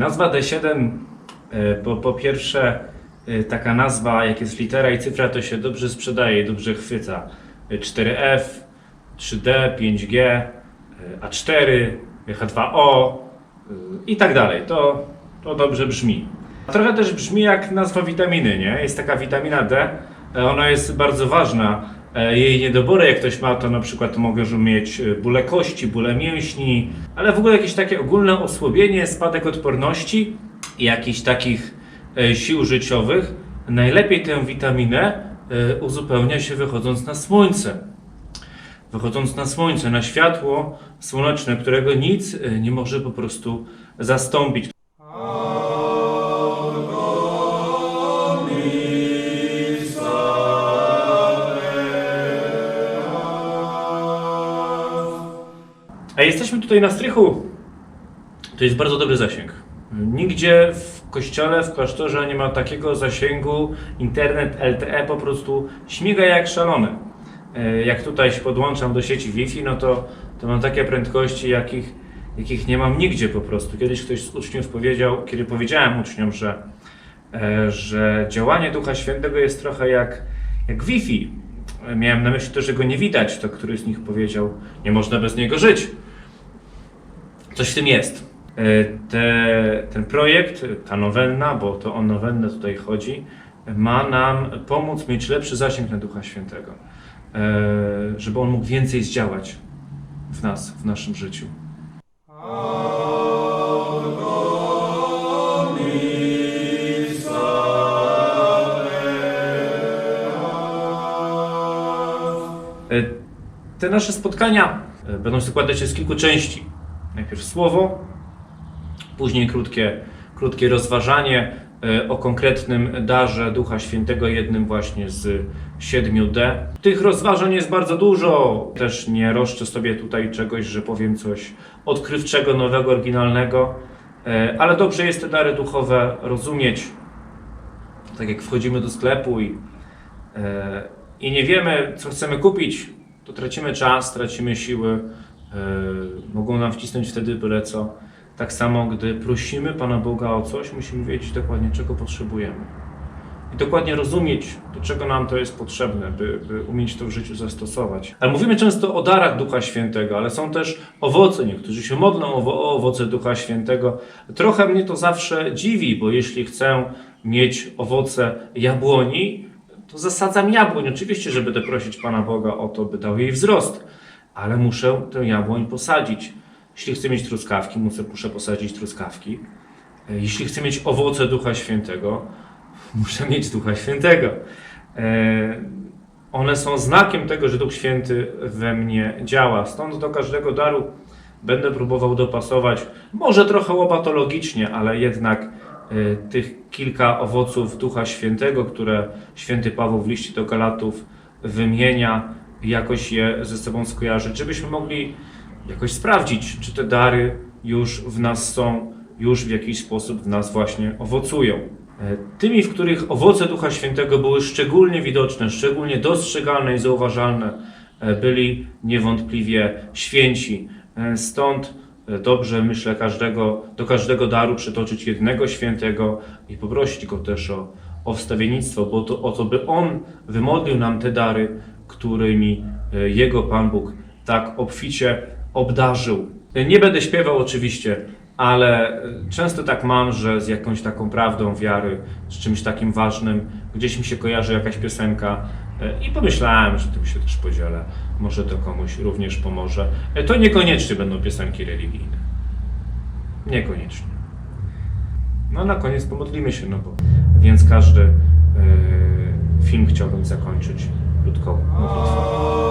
Nazwa D7, e, po, pierwsze, e, taka nazwa, jak jest litera i cyfra, to się dobrze sprzedaje i dobrze chwyca. E, 4F, 3D, 5G, e, A4, H2O e, i tak dalej. To, to dobrze brzmi. Trochę też brzmi jak nazwa witaminy, nie? Jest taka witamina D, e, ona jest bardzo ważna. E, Jej niedobory, jak ktoś ma, to na przykład może mieć e, bóle kości, bóle mięśni, ale w ogóle jakieś takie ogólne osłabienie, spadek odporności i jakichś takich e, sił życiowych. Najlepiej tę witaminę uzupełnia się wychodząc na słońce. Wychodząc na słońce, na światło słoneczne, którego nic nie może po prostu zastąpić. Jesteśmy tutaj na strychu. To jest bardzo dobry zasięg. Nigdzie w kościele, w klasztorze nie ma takiego zasięgu. Internet LTE po prostu śmiga jak szalony. E, Jak tutaj się podłączam do sieci Wi-Fi, no to, to mam takie prędkości, jakich, jakich nie mam nigdzie po prostu. Kiedyś ktoś z uczniów powiedział, kiedy powiedziałem uczniom, że, e, że działanie Ducha Świętego jest trochę jak, jak Wi-Fi. E, Miałem na myśli to, że go nie widać, to któryś z nich powiedział, nie można bez niego żyć. Coś w tym jest. E, Te, ten projekt, ta nowenna, bo to o nowennę tutaj chodzi, ma nam pomóc mieć lepszy zasięg na Ducha Świętego, E, żeby on mógł więcej zdziałać w nas, w naszym życiu. E, Te nasze spotkania będą składać się z kilku części. Najpierw słowo, później krótkie, krótkie rozważanie e, o konkretnym darze Ducha Świętego, jednym właśnie z 7D. Tych rozważań jest bardzo dużo. Też nie roszczę sobie tutaj czegoś, że powiem coś odkrywczego, nowego, oryginalnego, e, ale dobrze jest te dary duchowe rozumieć. Tak jak wchodzimy do sklepu i, e, i nie wiemy, co chcemy kupić, to tracimy czas, tracimy siły, mogą nam wcisnąć wtedy byle co. Tak samo, gdy prosimy Pana Boga o coś, musimy wiedzieć dokładnie, czego potrzebujemy. I dokładnie rozumieć, do czego nam to jest potrzebne, by, by umieć to w życiu zastosować. Ale mówimy często o darach Ducha Świętego, ale są też owoce. Niektórzy się modlą o owoce Ducha Świętego. Trochę mnie to zawsze dziwi, bo jeśli chcę mieć owoce jabłoni, to zasadzam jabłoń. Oczywiście, że będę prosić Pana Boga o to, by dał jej wzrost, ale muszę tę jabłoń posadzić. Jeśli chcę mieć truskawki, muszę, muszę posadzić truskawki. E, Jeśli chcę mieć owoce Ducha Świętego, muszę mieć Ducha Świętego. E, One są znakiem tego, że Duch Święty we mnie działa. Stąd do każdego daru będę próbował dopasować, może trochę łopatologicznie, ale jednak e, tych kilka owoców Ducha Świętego, które święty Paweł w liście do Galatów wymienia, jakoś je ze sobą skojarzyć, żebyśmy mogli jakoś sprawdzić, czy te dary już w nas są, już w jakiś sposób w nas właśnie owocują. E, Tymi, w których owoce Ducha Świętego były szczególnie widoczne, szczególnie dostrzegalne i zauważalne, e, byli niewątpliwie święci. E, Stąd dobrze, myślę, każdego, do każdego daru przytoczyć jednego świętego i poprosić go też o, o wstawiennictwo, bo to, o to, by on wymodlił nam te dary, którymi e, jego Pan Bóg tak obficie obdarzył. Nie będę śpiewał oczywiście, ale e, często tak mam, że z jakąś taką prawdą wiary, z czymś takim ważnym, gdzieś mi się kojarzy jakaś piosenka e, i pomyślałem, że tym się też podzielę. Może to komuś również pomoże. E, To niekoniecznie będą piosenki religijne. Niekoniecznie. No na koniec pomodlimy się, no bo więc każdy e, film chciałbym zakończyć krótko.